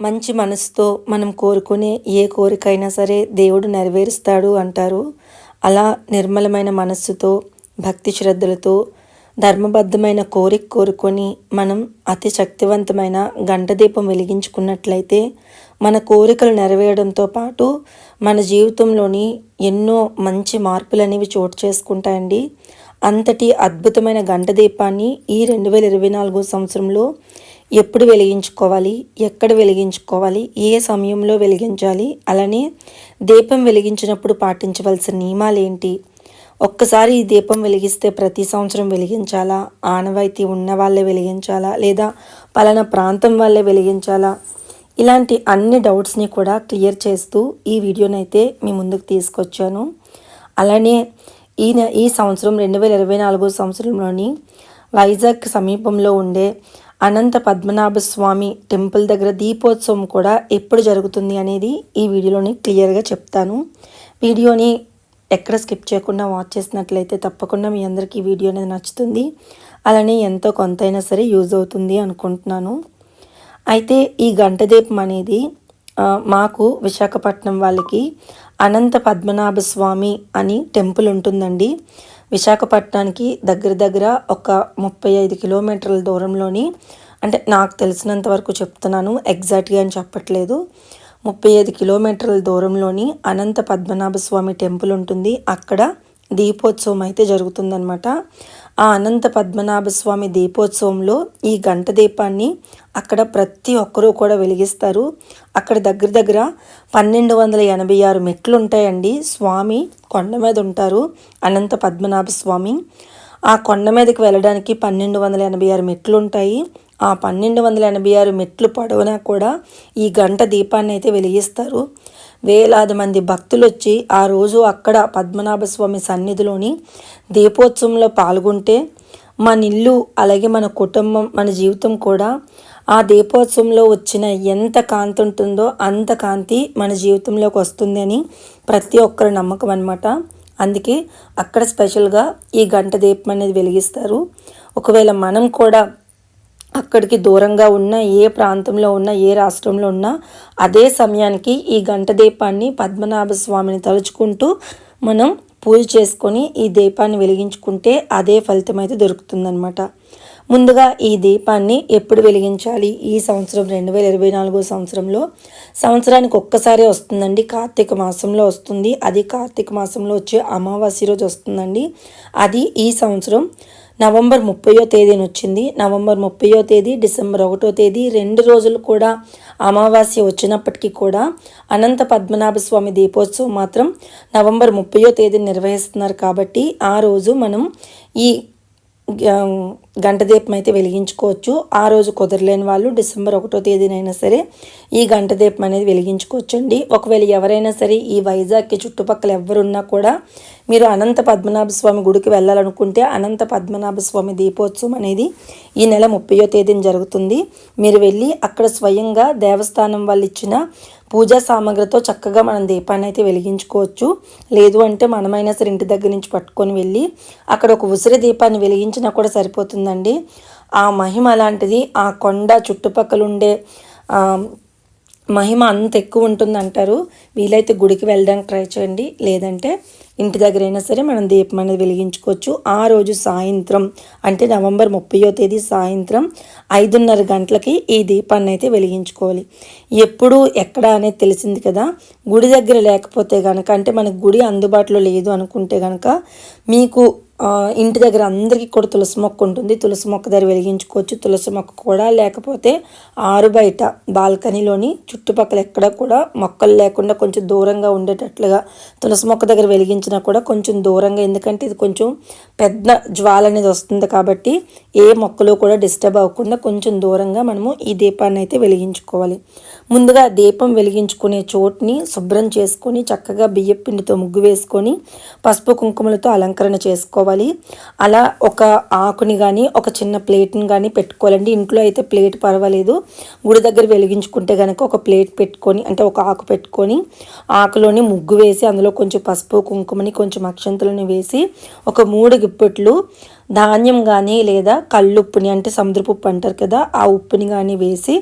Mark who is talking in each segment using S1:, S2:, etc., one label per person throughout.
S1: మంచి మనసుతో మనం కోరుకునే ఏ కోరికైనా సరే దేవుడు నెరవేరుస్తాడు అంటారు. అలా నిర్మలమైన మనస్సుతో భక్తి శ్రద్ధలతో ధర్మబద్ధమైన కోరిక కోరుకొని మనం అతి శక్తివంతమైన గంట దీపం వెలిగించుకున్నట్లయితే మన కోరికలు నెరవేయడంతో పాటు మన జీవితంలోని ఎన్నో మంచి మార్పులు అనేవి చోటు చేసుకుంటాయండి. అంతటి అద్భుతమైన గంట దీపాన్ని ఈ రెండు వేల ఇరవై నాలుగో సంవత్సరంలో ఎప్పుడు వెలిగించుకోవాలి ఎక్కడ వెలిగించుకోవాలి ఏ సమయంలో వెలిగించాలి అలానే దీపం వెలిగించినప్పుడు పాటించవలసిన నియమాలు ఏంటి? ఒక్కసారి ఈ దీపం వెలిగిస్తే ప్రతి సంవత్సరం వెలిగించాలా? ఆనవాయితీ ఉన్న వాళ్ళే వెలిగించాలా? లేదా పలానా ప్రాంతం వాళ్ళే వెలిగించాలా? ఇలాంటి అన్ని డౌట్స్ని కూడా క్లియర్ చేస్తూ ఈ వీడియోనైతే మీ ముందుకు తీసుకొచ్చాను. అలానే ఈ ఈ సంవత్సరం రెండు వేల ఇరవై నాలుగో సంవత్సరంలోని వైజాగ్ సమీపంలో ఉండే అనంత పద్మనాభ స్వామి టెంపుల్ దగ్గర దీపోత్సవం కూడా ఎప్పుడు జరుగుతుంది అనేది ఈ వీడియోలోని క్లియర్గా చెప్తాను. వీడియోని ఎక్కడ స్కిప్ చేయకుండా వాచ్ చేసినట్లయితే తప్పకుండా మీ అందరికీ ఈ వీడియో అనేది నచ్చుతుంది. అలానే ఎంతో కొంతైనా సరే యూజ్ అవుతుంది అనుకుంటున్నాను. అయితే ఈ గంట దీపం అనేది మాకు విశాఖపట్నం వాళ్ళకి అనంత పద్మనాభ స్వామి అని టెంపుల్ ఉంటుందండి. విశాఖపట్నానికి దగ్గర దగ్గర ఒక ముప్పై ఐదు కిలోమీటర్ల దూరంలోని అంటే నాకు తెలిసినంత వరకు చెప్తున్నాను ఎగ్జాక్ట్గా అని చెప్పట్లేదు. ముప్పై ఐదు కిలోమీటర్ల దూరంలోని అనంత పద్మనాభ స్వామి టెంపుల్ ఉంటుంది. అక్కడ దీపోత్సవం అయితే జరుగుతుందనమాట ఆ అనంత పద్మనాభ స్వామి దీపోత్సవంలో ఈ గంట దీపాన్ని అక్కడ ప్రతి ఒక్కరూ కూడా వెలిగిస్తారు. అక్కడ దగ్గర దగ్గర పన్నెండు వందల ఎనభై ఆరు మెట్లు ఉంటాయండి. స్వామి కొండ మీద ఉంటారు అనంత పద్మనాభ స్వామి. ఆ కొండ మీదకి వెళ్ళడానికి పన్నెండు వందల ఎనభై ఆరు మెట్లు ఉంటాయి. ఆ పన్నెండు వందల ఎనభై ఆరు మెట్లు పొడవునా కూడా ఈ గంట దీపాన్ని అయితే వెలిగిస్తారు. వేలాది మంది భక్తులు వచ్చి ఆ రోజు అక్కడ పద్మనాభ స్వామి సన్నిధిలోని దీపోత్సవంలో పాల్గొంటే మన ఇల్లు అలాగే మన కుటుంబం మన జీవితం కూడా ఆ దీపోత్సవంలో వచ్చిన ఎంత కాంతి ఉంటుందో అంత కాంతి మన జీవితంలోకి వస్తుంది అని ప్రతి ఒక్కరి నమ్మకం అనమాట అందుకే అక్కడ స్పెషల్గా ఈ గంట దీపం అనేది వెలిగిస్తారు. ఒకవేళ మనం కూడా అక్కడికి దూరంగా ఉన్న ఏ ప్రాంతంలో ఉన్న ఏ రాష్ట్రంలో ఉన్నా అదే సమయానికి ఈ గంట దీపాన్ని పద్మనాభ స్వామిని తలుచుకుంటూ మనం పూజ చేసుకొని ఈ దీపాన్ని వెలిగించుకుంటే అదే ఫలితం అయితే దొరుకుతుందనమాట ముందుగా ఈ దీపాన్ని ఎప్పుడు వెలిగించాలి? ఈ సంవత్సరం రెండు వేల ఇరవై నాలుగో సంవత్సరంలో. సంవత్సరానికి ఒక్కసారే వస్తుందండి. కార్తీక మాసంలో వస్తుంది. అది కార్తీక మాసంలో వచ్చే అమావాస్య రోజు వస్తుందండి. అది ఈ సంవత్సరం నవంబర్ ముప్పయో తేదీన వచ్చింది. నవంబర్ ముప్పయో తేదీ డిసెంబర్ ఒకటో తేదీ రెండు రోజులు కూడా అమావాస్య వచ్చినప్పటికీ కూడా అనంత పద్మనాభ స్వామి దీపోత్సవం మాత్రం నవంబర్ ముప్పయో తేదీని నిర్వహిస్తున్నారు కాబట్టి ఆ రోజు మనం ఈ గంట దీపం అయితే వెలిగించుకోవచ్చు. ఆ రోజు కుదరలేని వాళ్ళు డిసెంబర్ ఒకటో తేదీనైనా సరే ఈ గంట దీపం అనేది వెలిగించుకోవచ్చు అండి ఒకవేళ ఎవరైనా సరే ఈ వైజాగ్కి చుట్టుపక్కల ఎవరున్నా కూడా మీరు అనంత పద్మనాభ స్వామి గుడికి వెళ్ళాలనుకుంటే అనంత పద్మనాభ స్వామి దీపోత్సవం అనేది ఈ నెల ముప్పయో తేదీన జరుగుతుంది. మీరు వెళ్ళి అక్కడ స్వయంగా దేవస్థానం వాళ్ళు ఇచ్చిన పూజా సామాగ్రితో చక్కగా మనం దీపాన్ని అయితే వెలిగించుకోవచ్చు. లేదు అంటే మనమైనా సరే ఇంటి దగ్గర నుంచి పట్టుకొని వెళ్ళి అక్కడ ఒక ఉసిరి దీపాన్ని వెలిగించినా కూడా సరిపోతుందండి. ఆ మహిమ అలాంటిది ఆ కొండ చుట్టుపక్కల ఉండే మహిమ అంత ఎక్కువ ఉంటుంది అంటారు వీలైతే గుడికి వెళ్ళడానికి ట్రై చేయండి. లేదంటే ఇంటి దగ్గరైనా సరే మనం దీపం అనేది వెలిగించుకోవచ్చు. ఆ రోజు సాయంత్రం అంటే నవంబర్ ముప్పయో తేదీ సాయంత్రం ఐదున్నర గంటలకి ఈ దీపాన్ని అయితే వెలిగించుకోవాలి. ఎప్పుడు ఎక్కడ అనేది తెలిసింది కదా గుడి దగ్గర లేకపోతే కనుక అంటే మనకు గుడి అందుబాటులో లేదు అనుకుంటే కనుక మీకు ఇంటి దగ్గర అందరికీ కూడా తులసి మొక్క ఉంటుంది. తులసి మొక్క దగ్గర వెలిగించుకోవచ్చు. తులసి మొక్క కూడా లేకపోతే ఆరు బయట బాల్కనీలోని చుట్టుపక్కల ఎక్కడ కూడా మొక్కలు లేకుండా కొంచెం దూరంగా ఉండేటట్లుగా తులసి మొక్క దగ్గర వెలిగించినా కూడా కొంచెం దూరంగా ఎందుకంటే ఇది కొంచెం పెద్ద జ్వాల అనేది వస్తుంది కాబట్టి ఏ మొక్కలు కూడా డిస్టర్బ్ అవ్వకుండా కొంచెం దూరంగా మనము ఈ దీపాన్ని అయితే వెలిగించుకోవాలి. ముందుగా దీపం వెలిగించుకునే చోటుని శుభ్రం చేసుకొని చక్కగా బియ్యపిండితో ముగ్గు వేసుకొని పసుపు కుంకుమలతో అలంకరణ చేసుకోవాలి. అలా ఒక ఆకుని కానీ ఒక చిన్న ప్లేట్ని కానీ పెట్టుకోవాలండి. ఇంట్లో అయితే ప్లేట్ పర్వాలేదు. గుడి దగ్గర వెలిగించుకుంటే కనుక ఒక ప్లేట్ పెట్టుకొని అంటే ఒక ఆకు పెట్టుకొని ఆకులోని ముగ్గు వేసి అందులో కొంచెం పసుపు కుంకుమని కొంచెం అక్షంతలను వేసి ఒక మూడు గిప్పెట్లు ధాన్యం కానీ లేదా కళ్ళుప్పుని అంటే సముద్రపు ఉప్పు అంటారు కదా ఆ ఉప్పుని కానీ వేసి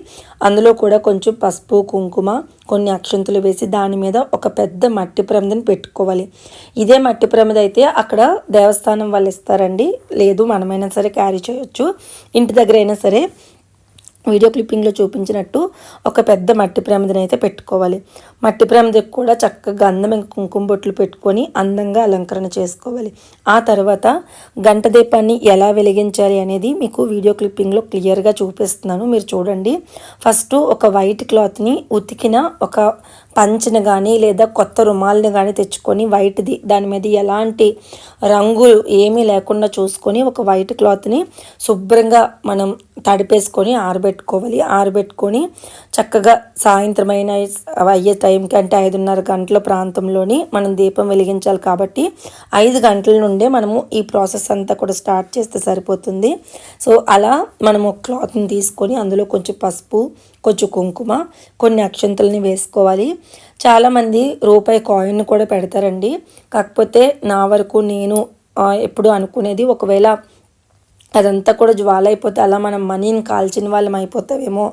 S1: అందులో కూడా కొంచెం పసుపు కుంకుమ కొన్ని అక్షంతులు వేసి దాని మీద ఒక పెద్ద మట్టి ప్రమిదని పెట్టుకోవాలి. ఇదే మట్టి ప్రమిద అయితే అక్కడ దేవస్థానం వాళ్ళు ఇస్తారండి. లేదు మనమైనా సరే క్యారీ చేయొచ్చు. ఇంటి దగ్గర అయినా సరే వీడియో క్లిప్పింగ్లో చూపించినట్టు ఒక పెద్ద మట్టి ప్రమిదని అయితే పెట్టుకోవాలి. మట్టి ప్రమిదకు కూడా చక్కగా అందమైన కుంకుమ బొట్లు పెట్టుకొని అందంగా అలంకరణ చేసుకోవాలి. ఆ తర్వాత గంట దీపాన్ని ఎలా వెలిగించాలి అనేది మీకు వీడియో క్లిప్పింగ్లో క్లియర్గా చూపిస్తున్నాను. మీరు చూడండి. ఫస్ట్ ఒక వైట్ క్లాత్ని ఉతికిన ఒక పంచను కానీ లేదా కొత్త రుమాల్ని కానీ తెచ్చుకొని వైట్ది దాని మీద ఎలాంటి రంగులు ఏమీ లేకుండా చూసుకొని ఒక వైట్ క్లాత్ని శుభ్రంగా మనం తడిపేసుకొని ఆరబెట్టుకోవాలి. ఆరబెట్టుకొని చక్కగా సాయంత్రం అయిన అయ్యే టైంకి అంటే ఐదున్నర గంటల ప్రాంతంలోని మనం దీపం వెలిగించాలి కాబట్టి ఐదు గంటల నుండే మనము ఈ ప్రాసెస్ అంతా కూడా స్టార్ట్ చేస్తే సరిపోతుంది. సో అలా మనము క్లాత్ని తీసుకొని అందులో కొంచెం పసుపు కొంచెం కుంకుమ కొన్ని అక్షంతలని వేసుకోవాలి. చాలామంది రూపాయి కాయిన్ కూడా పెడతారండి. కాకపోతే నా వరకు నేను ఎప్పుడు అనుకునేది ఒకవేళ అదంతా కూడా జ్వాల అయిపోతే అలా మనం మనీని కాల్చిన వాళ్ళం అయిపోతావేమో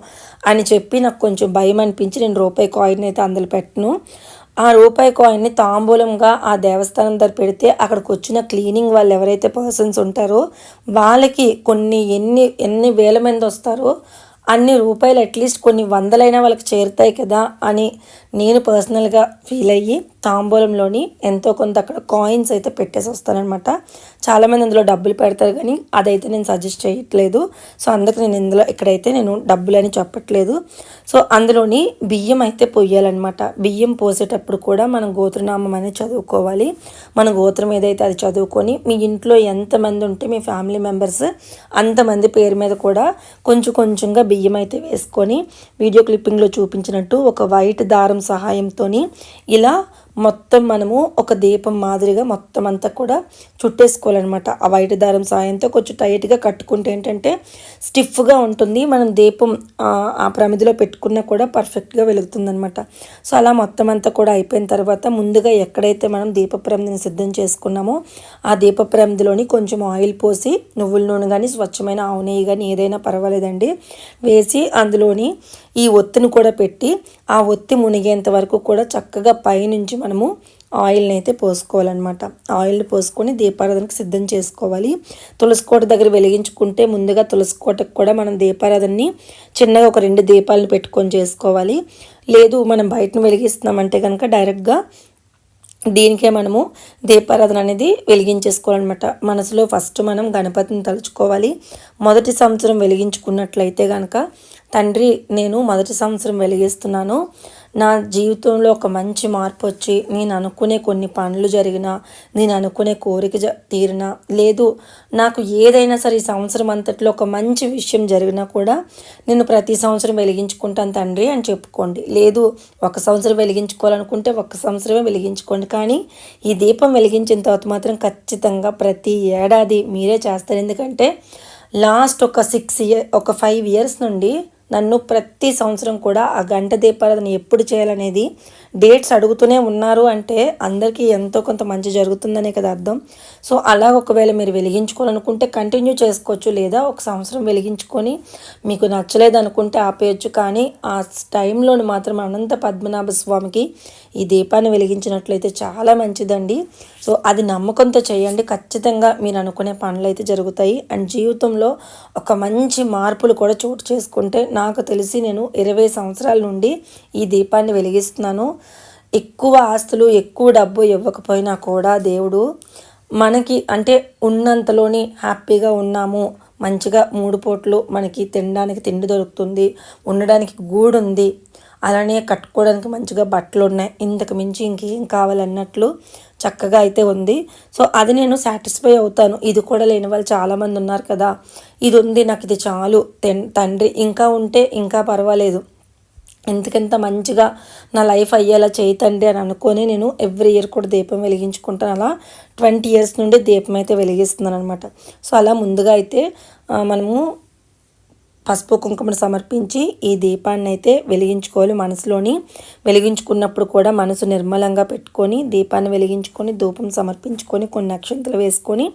S1: అని చెప్పి నాకు కొంచెం భయం అనిపించి నేను రూపాయి కాయిన్ అయితే అందులో పెట్టను. ఆ రూపాయి కాయిన్ని తాంబూలంగా ఆ దేవస్థానం దగ్గర పెడితే అక్కడికి వచ్చిన క్లీనింగ్ వాళ్ళు ఎవరైతే పర్సన్స్ ఉంటారో వాళ్ళకి కొన్ని ఎన్ని ఎన్ని వేల మంది వస్తారో అన్ని రూపాయలు అట్లీస్ట్ కొన్ని వందలైనా వాళ్ళకి చేరుతాయి కదా అని నేను పర్సనల్గా ఫీల్ అయ్యి తాంబూలంలోని ఎంతో కొంత అక్కడ కాయిన్స్ అయితే పెట్టేసి వస్తానమాట చాలామంది అందులో డబ్బులు పెడతారు కానీ అదైతే నేను సజెస్ట్ చేయట్లేదు. సో అందుకు నేను ఇందులో ఇక్కడైతే నేను డబ్బులు అని చెప్పట్లేదు. సో అందులోని బియ్యం అయితే పొయ్యాలన్నమాట బియ్యం పోసేటప్పుడు కూడా మనం గోత్రనామం అనేది చదువుకోవాలి. మన గోత్రం ఏదైతే అది చదువుకొని మీ ఇంట్లో ఎంతమంది ఉంటే మీ ఫ్యామిలీ మెంబర్స్ అంతమంది పేరు మీద కూడా కొంచెం కొంచెంగా బియ్యం అయితే వేసుకొని వీడియో క్లిప్పింగ్లో చూపించినట్టు ఒక వైట్ దారం సహాయంతో ఇలా మొత్తం మనము ఒక దీపం మాదిరిగా మొత్తం అంతా కూడా చుట్టేసుకోవాలన్నమాట. ఆ వైట్ దారం సాయంతో కొంచెం టైట్గా కట్టుకుంటే ఏంటంటే స్టిఫ్గా ఉంటుంది. మనం దీపం ఆ ప్రమిదిలో పెట్టుకున్నా కూడా పర్ఫెక్ట్గా వెలుగుతుందనమాట సో అలా మొత్తం అంతా కూడా అయిపోయిన తర్వాత ముందుగా ఎక్కడైతే మనం దీప ప్రమిదిని సిద్ధం చేసుకున్నామో ఆ దీప ప్రమిదిలోని కొంచెం ఆయిల్ పోసి నువ్వుల నూనె కానీ స్వచ్ఛమైన ఆవు నెయ్యి కానీ ఏదైనా పర్వాలేదండి వేసి అందులోని ఈ ఒత్తిని కూడా పెట్టి ఆ ఒత్తి మునిగేంత వరకు కూడా చక్కగా పైనుంచి మనం మనము ఆయిల్ని అయితే పోసుకోవాలన్నమాట. ఆయిల్ని పోసుకొని దీపారాధనకు సిద్ధం చేసుకోవాలి. తులసి కోట దగ్గర వెలిగించుకుంటే ముందుగా తులసి కోటకు కూడా మనం దీపారాధనని చిన్నగా ఒక రెండు దీపాలను పెట్టుకొని చేసుకోవాలి. లేదు మనం బయటను వెలిగిస్తున్నామంటే కనుక డైరెక్ట్గా దీనికే మనము దీపారాధన అనేది వెలిగించేసుకోవాలన్నమాట. మనసులో ఫస్ట్ మనం గణపతిని తలుచుకోవాలి. మొదటి సంవత్సరం వెలిగించుకున్నట్లయితే కనుక తండ్రి నేను మొదటి సంవత్సరం వెలిగిస్తున్నాను. నా జీవితంలో ఒక మంచి మార్పు వచ్చి నేను అనుకునే కొన్ని పనులు జరిగినా నేను అనుకునే కోరిక తీరినా లేదు నాకు ఏదైనా సరే ఈ సంవత్సరం అంతట్లో ఒక మంచి విషయం జరిగినా కూడా నేను ప్రతి సంవత్సరం వెలిగించుకుంటాను తండ్రి అని చెప్పుకోండి. లేదు ఒక సంవత్సరం వెలిగించుకోవాలనుకుంటే ఒక సంవత్సరమే వెలిగించుకోండి. కానీ ఈ దీపం వెలిగించిన తర్వాత మాత్రం ఖచ్చితంగా ప్రతి ఏడాది మీరే చేస్తారు. ఎందుకంటే లాస్ట్ ఒక సిక్స్ ఇయర్ ఒక ఫైవ్ ఇయర్స్ నుండి నన్ను ప్రతి సంవత్సరం కూడా ఆ గంట దీపారాధన ఎప్పుడు చేయాలనేది డేట్స్ అడుగుతూనే ఉన్నారు అంటే అందరికీ ఎంతో కొంత మంచి జరుగుతుందనే కదా అర్థం. సో అలా ఒకవేళ మీరు వెలిగించుకోవాలనుకుంటే కంటిన్యూ చేసుకోవచ్చు లేదా ఒక సంవత్సరం వెలిగించుకొని మీకు నచ్చలేదు అనుకుంటే ఆపేయచ్చు. కానీ ఆ టైంలోని మాత్రం అనంత పద్మనాభ స్వామికి ఈ దీపాన్ని వెలిగించినట్లయితే చాలా మంచిదండి. సో అది నమ్మకంతో చేయండి. ఖచ్చితంగా మీరు అనుకునే పనులు అయితే జరుగుతాయి. అండ్ జీవితంలో ఒక మంచి మార్పులు కూడా చోటు చేసుకుంటే నాకు తెలిసి నేను ఇరవై సంవత్సరాల నుండి ఈ దీపాన్ని వెలిగిస్తున్నాను. ఎక్కువ ఆస్తులు ఎక్కువ డబ్బు ఇవ్వకపోయినా కూడా దేవుడు మనకి అంటే ఉన్నంతలోని హ్యాపీగా ఉన్నాము. మంచిగా మూడు పూట్లు మనకి తినడానికి తిండి దొరుకుతుంది ఉండడానికి గూడు ఉంది. అలానే కట్టుకోవడానికి మంచిగా బట్టలు ఉన్నాయి. ఇంతకు మించి ఇంకేం కావాలన్నట్లు చక్కగా అయితే ఉంది. సో అది నేను సాటిస్ఫై అవుతాను. ఇది కూడా లేని వాళ్ళు చాలామంది ఉన్నారు కదా. ఇది ఉంది నాకు ఇది చాలు. తండ్రి ఇంకా ఉంటే ఇంకా పర్వాలేదు. ఎంతకెంత మంచిగా నా లైఫ్ అయ్యేలా చేయతండి అని అనుకొని నేను ఎవ్రీ ఇయర్ కూడా దీపం వెలిగించుకుంటాను. అలా ట్వంటీ ఇయర్స్ నుండి దీపం అయితే వెలిగిస్తున్నాను అనమాట సో అలా ముందుగా అయితే మనము పసుపు కుంకుమను సమర్పించి ఈ దీపాన్ని అయితే వెలిగించుకోవాలి మనసులోని. వెలిగించుకున్నప్పుడు కూడా మనసు నిర్మలంగా పెట్టుకొని దీపాన్ని వెలిగించుకొని ధూపం సమర్పించుకొని కొన్ని అక్షంతలు వేసుకొని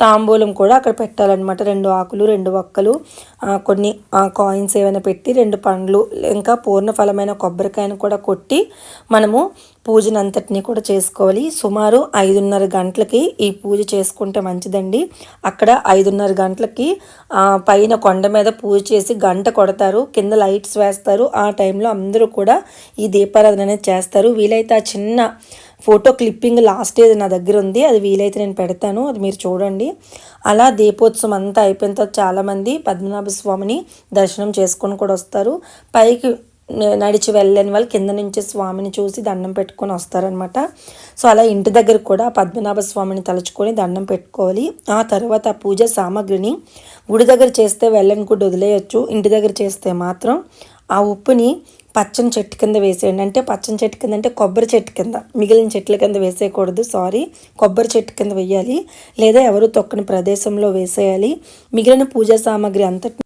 S1: తాంబూలం కూడా అక్కడ పెట్టాలన్నమాట. రెండు ఆకులు రెండు వక్కలు కొన్ని కాయిన్స్ ఏమైనా పెట్టి రెండు పండ్లు ఇంకా పూర్ణ ఫలమైన కొబ్బరికాయను కూడా కొట్టి మనము పూజనంతటిని కూడా చేసుకోవాలి. సుమారు ఐదున్నర గంటలకి ఈ పూజ చేసుకుంటే మంచిదండి. అక్కడ ఐదున్నర గంటలకి పైన కొండ మీద పూజ చేసి గంట కొడతారు. కింద లైట్స్ వేస్తారు. ఆ టైంలో అందరూ కూడా ఈ దీపారాధన అనేది చేస్తారు. వీలైతే ఆ చిన్న ఫోటో క్లిప్పింగ్ లాస్ట్ ఏది నా దగ్గర ఉంది. అది వీలైతే నేను పెడతాను. అది మీరు చూడండి. అలా దీపోత్సవం అంతా అయిపోయిన తర్వాత చాలామంది పద్మనాభ స్వామిని దర్శనం చేసుకొని కూడా వస్తారు. పైకి నడిచి వెళ్ళని వాళ్ళు కింద నుంచి స్వామిని చూసి దండం పెట్టుకొని వస్తారనమాట సో అలా ఇంటి దగ్గర కూడా పద్మనాభ స్వామిని తలుచుకొని దండం పెట్టుకోవాలి. ఆ తర్వాత ఆ పూజ సామాగ్రిని గుడి దగ్గర చేస్తే వెళ్ళని కూడా వదిలేయచ్చు. ఇంటి దగ్గర చేస్తే మాత్రం ఆ ఉప్పుని పచ్చని చెట్టు కింద వేసేయండి. అంటే పచ్చని చెట్టు కింద అంటే కొబ్బరి చెట్టు కింద. మిగిలిన చెట్ల కింద వేసేయకూడదు. సారీ కొబ్బరి చెట్టు కింద వేయాలి. లేదా ఎవరు తొక్కని ప్రదేశంలో వేసేయాలి. మిగిలిన పూజా సామాగ్రి అంతటి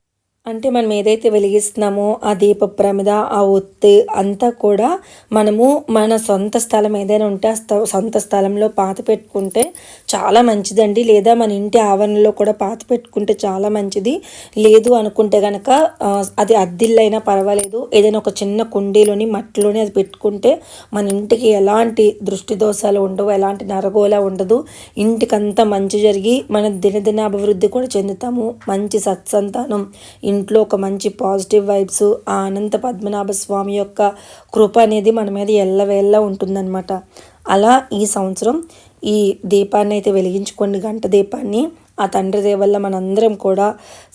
S1: అంటే మనం ఏదైతే వెలిగిస్తున్నామో ఆ దీప ప్రమిద ఆ ఒత్తి అంతా కూడా మనము మన సొంత స్థలం ఏదైనా ఉంటే ఆ సొంత స్థలంలో పాత పెట్టుకుంటే చాలా మంచిదండి. లేదా మన ఇంటి ఆవరణలో కూడా పాత పెట్టుకుంటే చాలా మంచిది. లేదు అనుకుంటే కనుక అది అద్దిల్లైనా పర్వాలేదు. ఏదైనా ఒక చిన్న కుండీలోని మట్టిలోని అది పెట్టుకుంటే మన ఇంటికి ఎలాంటి దృష్టి దోషాలు ఉండవు ఎలాంటి నరగోల ఉండదు. ఇంటికంతా మంచి జరిగి మన దినదిన అభివృద్ధి కూడా చెందుతాము. మంచి సత్సంతానం. ఇంట్లో ఒక మంచి పాజిటివ్ వైబ్స్ ఆ అనంత పద్మనాభ స్వామి యొక్క కృప అనేది మన మీద ఎల్లవేళ్ళ ఉంటుందన్నమాట. అలా ఈ సంవత్సరం ఈ దీపాన్ని అయితే వెలిగించుకోండి గంట దీపాన్ని. ఆ తండ్రి దేవల్ల మనందరం కూడా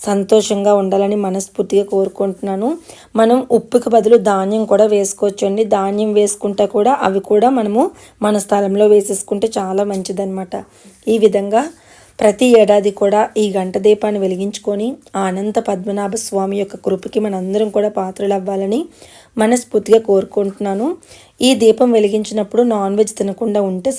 S1: సంతోషంగా ఉండాలని మనస్ఫూర్తిగా కోరుకుంటున్నాను. మనం ఉప్పుకి బదులు ధాన్యం కూడా వేసుకోవచ్చండి. ధాన్యం వేసుకుంటే కూడా అవి కూడా మనము మన స్థలంలో వేసేసుకుంటే చాలా మంచిదన్నమాట. ఈ విధంగా ప్రతి ఏడాది కూడా ఈ గంట దీపాన్ని వెలిగించుకొని ఆ అనంత పద్మనాభ స్వామి యొక్క కృపకి మనందరం కూడా పాత్రలు అవ్వాలని మనస్ఫూర్తిగా కోరుకుంటున్నాను. ఈ దీపం వెలిగించినప్పుడు నాన్ వెజ్ తినకుండా ఉంటే